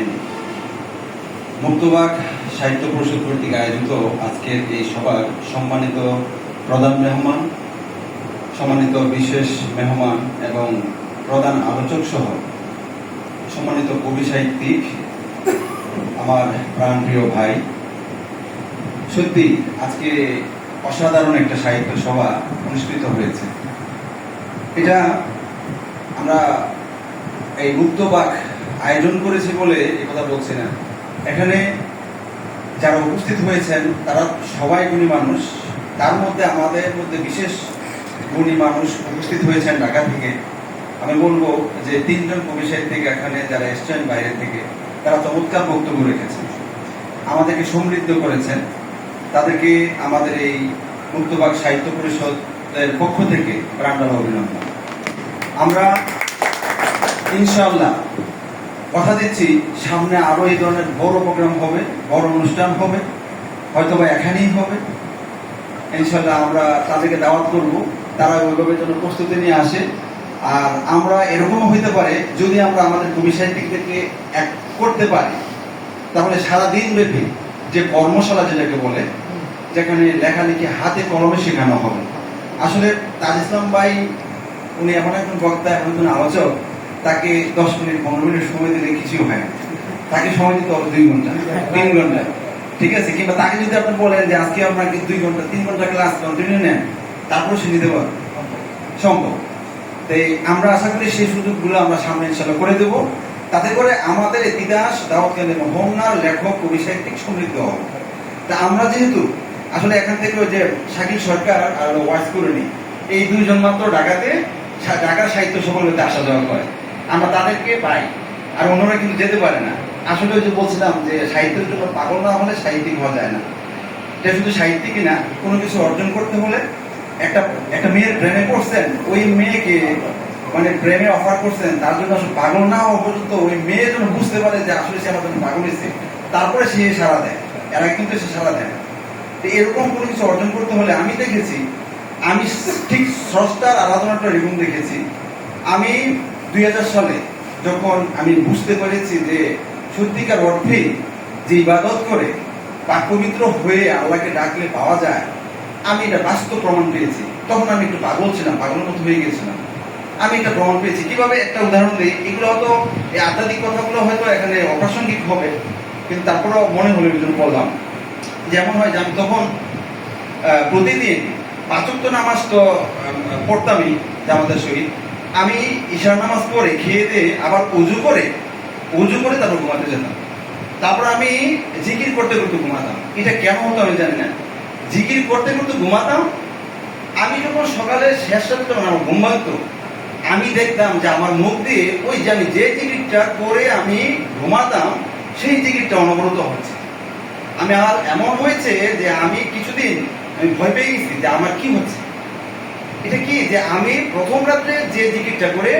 এনে মুক্তবাগ সাহিত্য পরিষদ কর্তৃক আয়োজিত আজকের এই সভার সম্মানিত প্রধান মেহমান, সম্মানিত বিশেষ মেহমান এবং প্রধান আলোচক সহ সম্মানিত কবি সাহিত্যিক, আমার প্রাণপ্রিয় ভাই। সত্যি, আজকে অসাধারণ একটা সাহিত্য সভা অনুষ্ঠিত হয়েছে। এটা আমরা এই মুক্তবাক আয়োজন করেছি বলে কথা বলছি না। এখানে যারা উপস্থিত হয়েছেন, তারা সবাই গুণী মানুষ। তার মধ্যে আমাদের মধ্যে বিশেষ গুণী মানুষ উপস্থিত হয়েছেন ঢাকা থেকে। আমি বলব যে তিনজন কবি সাহিত্যিক এখানে যারা এসছেন বাইরে থেকে, তারা চমৎকার বক্তব্য রেখেছেন। আমাদেরকে সমৃদ্ধ করেছেন। তাদেরকে আমাদের এই মুক্তবাগ সাহিত্য পরিষদের পক্ষ থেকে প্রাণডাল অভিনন্দন। আমরা ইনশাল্লাহ কথা দিচ্ছি, সামনে আরও এই ধরনের বড় প্রোগ্রাম হবে, বড় অনুষ্ঠান হবে হয়তো বা এখানেই হবে। ইনশাল্লাহ আমরা তাদেরকে দাওয়াত করব, তারা ওইভাবে যেন প্রস্তুতি নিয়ে আসে। আর আমরা এরকম হইতে পারে, যদি আমরা আমাদের কবি সাহিত্যিকদেরকে এক করতে পারি, তাহলে সারা দিন ব্যাপী যে কর্মশালা যেটাকে বলে, যেখানে লেখালেখি হাতে কলমে শেখানো হবে। আসলে তাজ ইসলাম ভাই, উনি এখন একজন বক্তা এখন একজন আলোচক তাকে দশ মিনিট, পনেরো মিনিট সময় দিলে কিছুই হয় না। তাকে সময় দিতে হবে দুই ঘণ্টা, তিন ঘণ্টা। ঠিক আছে? কিংবা তাকে যদি আপনি বলেন যে, আজকে আপনাকে দুই ঘণ্টা, তিন ঘণ্টা ক্লাস কন্টিনিউ নেন, তারপর সে নিতে পারবে। সম্ভব। তাই আমরা আশা করি সেই সুযোগগুলো আমরা সামনে ইনশাল্লাহ করে দেব। তাতে করে আমাদের ইতিহাস, দাওয়াত হোমনার লেখক কবি সাহিত্যিক সমৃদ্ধ হবে। তা আমরা যেহেতু, আসলে এখান থেকে যে শাকিল সরকার আর ওয়াইস করিনি এই দুইজন মাত্র ঢাকাতে সা- ঢাকা সাহিত্য সফলতে আসা যাওয়া করে। আমরা তাদেরকে পাই। আর অন্যরা কিন্তু যেতে পারে না। আসলে ওই যে বলছিলাম যে সাহিত্যের জন্য পাগল না হলে সাহিত্যিক হওয়া যায় না। এটা শুধু সাহিত্যিকই না, কোনো কিছু অর্জন করতে হলে একটা একটা মেয়ের প্রেমে পড়ছেন, ওই মেয়েকে মানে প্রেমে অফার করছেন, তার জন্য আসলে পাগল না হওয়া পর্যন্ত ওই মেয়ে যেন বুঝতে পারে যে আসলে সে আমার জন্য পাগল হয়েছে। তারপরে সে সারা দেয়। এরা কিন্তু সে সারা দেয়। তো এরকম কোনো কিছু অর্জন করতে হলে আমি দেখেছি, আমি ঠিক স্রষ্টার আরাধনাটা এরকম দেখেছি। আমি দুই হাজার সালে যখন আমি বুঝতে পেরেছি যে সত্যিকার অর্থেই যে ইবাদত করে বা পবিত্র হয়ে আল্লাহকে ডাকলে পাওয়া যায়, আমি এটা বাস্তব প্রমাণ পেয়েছি। তখন আমি একটু পাগল ছিলাম পাগলের মতো হয়ে গেছিলাম। আমি এটা প্রমাণ পেয়েছি। কীভাবে একটা উদাহরণ দিই? এগুলো হয়তো এই আধ্যাত্মিক কথাগুলো হয়তো এখানে অপ্রাসঙ্গিক হবে, কিন্তু তারপরেও মনে হলো এই জন্য বললাম। যেমন হয় যে আমি তখন প্রতিদিন পাঁচক তো নামাজ তো পড়তামই জামাতের সহিত আমি ঈশার নামাজ পড়ে, খেয়ে দিয়ে আবার উজু করে উজু করে তারপর ঘুমাতে যেতাম। তারপর আমি জিকির করতে করতে ঘুমাতাম। এটা কেন হতো আমি জানি না। জিকির করতে করতে ঘুমাতাম, আমি যখন সকালে শেষ রাত্রে আমার ঘুম ভাঙতো, আমি দেখতাম যে আমার মুখ দিয়ে ওই যে আমি যে জিকিরটা করে আমি ঘুমাতাম, সেই জিকিরটা অনবরত হচ্ছে। আমি আর এমন হয়েছে যে আমি কিছুদিন আমি ভয় পেয়ে গেছি যে আমার কি হচ্ছে। এটা কি যে আমি প্রথম রাত্রে যে জিকিরটা করে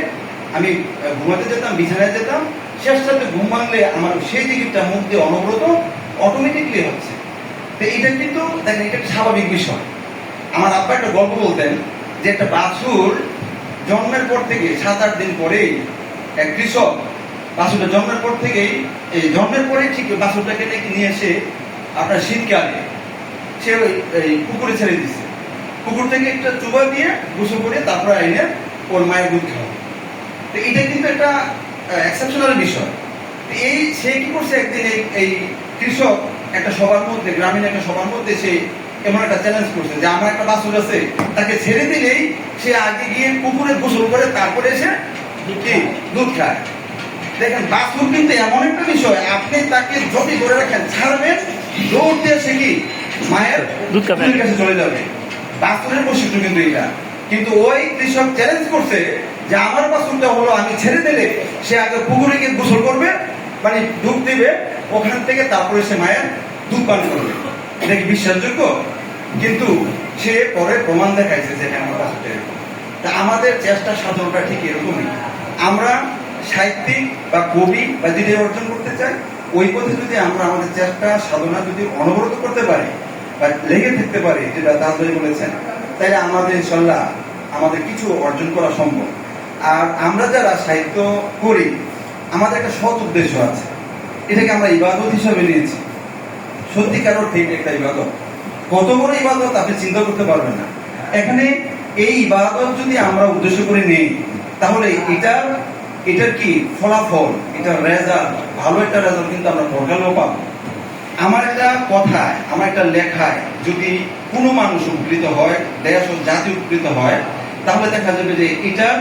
আমি ঘুমাতে যেতাম, বিছানায় যেতাম, শেষ রাতে ঘুম ভাঙলে আমার সেই জিকিরটা মুখ দিয়ে অনবরত অটোমেটিকলি হচ্ছে। তো এটা কিন্তু দেখেন, এটা স্বাভাবিক বিষয়। আমার আব্বা একটা গল্প বলতেন যে একটা বাছুর জন্মের পর থেকে সাত আট দিন পরেই এক কৃষক বাছুরটা জন্মের পর থেকেই, এই জন্মের পরেই ঠিক বাছুরটাকে নিয়ে এসে আপনার শীতকালে সে ওই পুকুরে ছেড়ে দিচ্ছে পুকুর থেকে একটা চুবা দিয়ে গোসল করে তারপরে আইনে ওর মায়ের দুধ খাওয়া। তো এটা কিন্তু একটা এক্সেপশনাল বিষয়। এই সে কি করছে একদিন এই এই কৃষক একটা সবার মধ্যে গ্রামীণ একটা সবার মধ্যে সে এমন একটা চ্যালেঞ্জ করছে যে আমার একটা বাছুর আছে তাকে ছেড়ে দিলেই সে আগে গিয়ে পুকুরে গোসল করে তারপরে এসে দুধ খায়। দেখেন বাছুর কিন্তু এমন একটা বিষয় আপনি তাকে যদি ধরে রাখেন ছাড়বেন দৌড় দিয়ে সে কি মায়ের দুধ কাছে চলে যাবে। বাছুরের বৈশিষ্ট্য কিন্তু এটা কিন্তু ওই কৃষক চ্যালেঞ্জ করছে যে আমার বাছুরটা হলো আমি ছেড়ে দিলে সে আগে পুকুরে গিয়ে গোসল করবে মানে দুধ দিবে, ওখান থেকে তারপরে সে মায়ের দুধ পান করবে। এটা কি বিশ্বাসযোগ্য? কিন্তু সে পরে প্রমাণ দেখাইছে যে হ্যাঁ আমার বাছুরটা এরকম। তা আমাদের চেষ্টা সাধনটা ঠিক এরকমই। আমরা সাহিত্যিক বা কবি বা যদি অর্জন করতে চাই, ওই পথে যদি আমরা আমাদের চেষ্টা সাধনা যদি অনবরত করতে পারি লেগে থাকতে পারে যেটা তাজবাই বলেছেন তাহলে আমাদের ইনশাল্লাহ আমাদের কিছু অর্জন করা সম্ভব। আর আমরা যারা সাহিত্য করি, আমাদের একটা সৎ উদ্দেশ্য আছে। এটাকে আমরা ইবাদত হিসাবে নিয়েছি। সত্যিকার অর্থে এটা একটা ইবাদত। কত বড় ইবাদত আপনি চিন্তা করতে পারবেন না। এখানে এই ইবাদত যদি আমরা উদ্দেশ্য করে নেই, তাহলে এটার এটার কি ফলাফল, এটার রেজাল্ট ভালো একটা রেজাল্ট কিন্তু আমরা পরকালেও পাবো। আমার একটা কথায়, আমার একটা লেখায় যদি কোনো মানুষ উপকৃত হয়, দেশ ও জাতি উপকৃত হয়, তাহলে দেখা যাবে যে এটার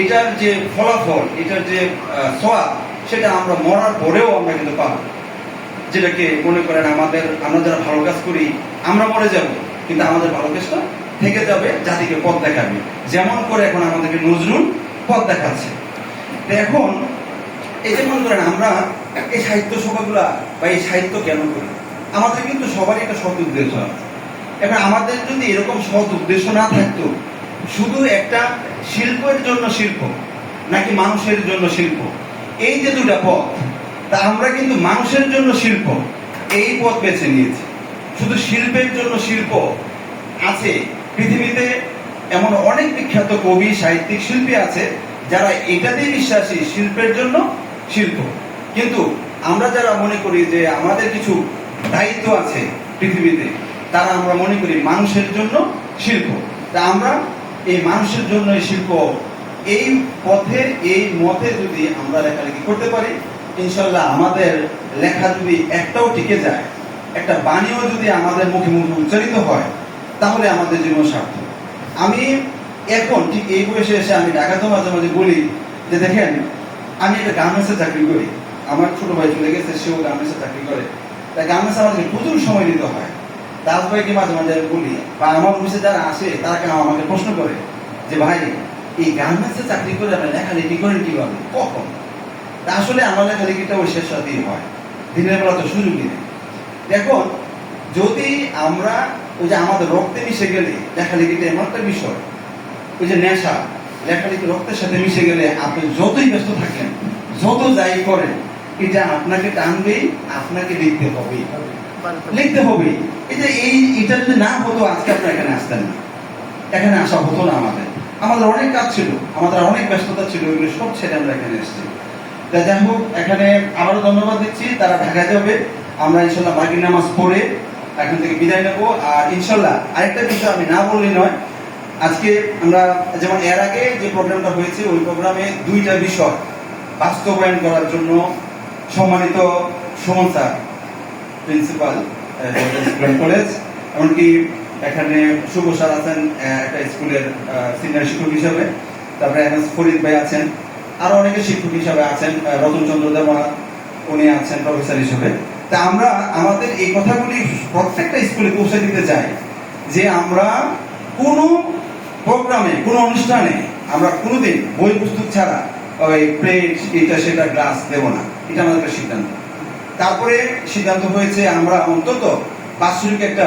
এটার যে ফলাফল, এটার যে সোয়াব সেটা আমরা মরার পরেও আমরা কিন্তু পাবো। যেটাকে মনে করেন আমাদের, আমরা যারা ভালো কাজ করি, আমরা মরে যাব, কিন্তু আমাদের ভালো কাজটা থেকে যাবে জাতিকে পথ দেখাবে। যেমন করে এখন আমাদেরকে নজরুল পথ দেখাচ্ছে। এখন এই যে মনে করেন আমরা এই সাহিত্য সভাগুলা বা এই সাহিত্য কেন করি আমাদের কিন্তু সবারই একটা সৎ উদ্দেশ্য আছে। এখন আমাদের যদি এরকম সৎ উদ্দেশ্য না থাকতো, শুধু একটা শিল্পের জন্য শিল্প, নাকি মানুষের জন্য শিল্প? এই যে দুটা পথ, তা আমরা কিন্তু মানুষের জন্য শিল্প, এই পথ বেছে নিয়েছি। শুধু শিল্পের জন্য শিল্প আছে। পৃথিবীতে এমন অনেক বিখ্যাত কবি, সাহিত্যিক, শিল্পী আছে, যারা এটাতেই বিশ্বাসী, শিল্পের জন্য শিল্প। কিন্তু আমরা যারা মনে করি যে আমাদের কিছু দায়িত্ব আছে পৃথিবীতে, তারা আমরা মনে করি মানুষের জন্য শিল্প। তা আমরা এই মানুষের জন্য শিল্প। এই পথে, এই মতে যদি আমরা লেখালেখি করতে পারি ইনশাল্লাহ আমাদের লেখা যদি একটাও টিকে যায়, একটা বাণীও যদি আমাদের মুখে মুখে উচ্চারিত হয়, তাহলে আমাদের জীবন সার্থক। আমি এখন ঠিক এই বয়সে এসে আমি ঢাকাতেও মাঝে মাঝে বলি যে, দেখেন, আমি একটা গার্মেন্টসে চাকরি করি। আমার ছোট ভাই চলে গেছে সেও গার্মেন্টসে চাকরি করে। তাই গার্মেন্টসে আমাদেরকে প্রচুর সময় দিতে হয়। দাস ভাইকে মাঝে মাঝে বলি, বা আমার অফিসে যারা আসে, তারা কেন আমাকে প্রশ্ন করে যে, ভাই, এই গার্মেন্টসে চাকরি করে আপনি লেখালেখি করেন কীভাবে? কখন? তা আসলে আমার লেখালেখিটা ওই শেষ রাতেই হয়। দিনের বেলা তো সুযোগ নেই দেখুন যদি আমরা ওই যে আমাদের রক্তে মিশে গেলে লেখালেখিটা এমন একটা বিষয়, ওই যে নেশা, লেখালেখি রক্তের সাথে মিশে গেলে আপনি যতই ব্যস্ত থাকেন, যত যাই করেন এটা আপনাকে টানবেই আপনাকে লিখতে হবে। লিখতে হবে। এই যে এই এটা যদি না হতো আজকে আপনার এখানে আসতেন না। এখানে আসা হতো না আমাদের। আমাদের অনেক কাজ ছিল। আমাদের অনেক ব্যস্ততা ছিল ওইগুলো সব ছেড়ে আমরা এখানে এসেছি। তা যাই হোক এখানে আবারও ধন্যবাদ দিচ্ছি। তারা ঢাকা যাবে। আমরা ইনশাল্লাহ বাকি নামাজ পড়ে এখন থেকে বিদায় নেব। আর ইনশাল্লাহ আরেকটা বিষয় আমি না বললি নয় আজকে আমরা যেমন এর আগে যে প্রোগ্রামটা হয়েছে ওই প্রোগ্রামে দুইটা বিষয় বাস্তবায়ন করার জন্য সম্মানিত সুমন স্যার প্রিন্সিপাল কলেজ এমনকি এখানে শুভ স্যার আছেন একটা স্কুলের সিনিয়র শিক্ষক হিসাবে। তারপরে এম এস ফরিদ ভাই আছেন আরও অনেকে শিক্ষক হিসাবে আছেন আহ, রতনচন্দ্র দেওয়া উনি আছেন প্রফেসর হিসেবে। তা আমরা আমাদের এই কথাগুলি প্রত্যেকটা স্কুলে পৌঁছে দিতে চাই যে আমরা কোনো প্রোগ্রামে কোনো অনুষ্ঠানে আমরা কোনোদিন বই পুস্তক ছাড়া ওই প্লেট এটা সেটা গ্লাস দেব না। এটা আমাদের সিদ্ধান্ত। তারপরে সিদ্ধান্ত হয়েছে আমরা অন্তত বাৎসরিক একটা